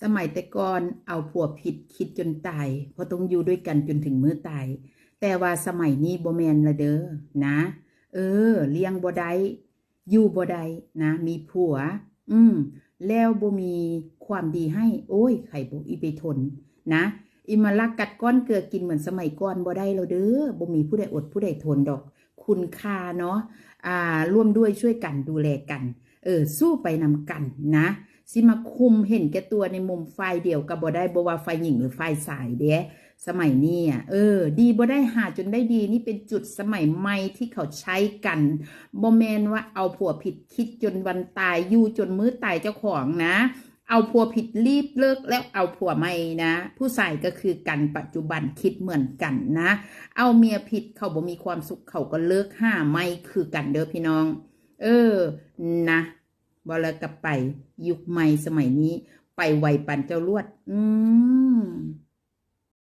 สมัยแต่ก่อนเอาผัวผิดคิดจนตายเพราะต้องอยู่ด้วยกันจนถึงมื้อตาย แต่ว่าสมัยนี้บ่แมนละเด้อนะ เออ เลี้ยงบ่ได้อยู่บ่ได้นะ มีผัว อืม แล้วบ่มีความดีให้ โอ้ยไข่บ่อีไปทน นะอีมาลักกัดก้อนเกลือกินเหมือนสมัยก่อนบ่ได้แล้วเด้อบ่มีผู้ใดอดผู้ใดทนดอก คุณค่าเนาะอ่าร่วมด้วยช่วยกันดูแลกัน เออสู้ไปนำกันนะ สิมาคุมเห็นแก่ตัวในมุมฝ่ายเดียวกับบ่ได้บ่ว่าฝ่ายหญิงหรือฝ่ายสายเด้สมัยนี้อะเออ ดีบ่ได้หาจนได้ดีนี่เป็นจุดสมัยใหม่ที่เขาใช้กันบ่แมนว่าเอาผัวผิดคิดจนวันตายอยู่จนมื้อตายเจ้าของนะ เอาผัวผิดรีบเลิกแล้วเอาผัวใหม่นะ ผู้ชายก็คือกันปัจจุบันคิดเหมือนกันนะ เอาเมียผิดเขาบ่มีความสุขเขาก็เลิกห้าไม่คือกันเด้อพี่น้อง เออนะ บอลกลับไป ยุคใหม่สมัยนี้ ไปไวปันเจ้าลวด อืม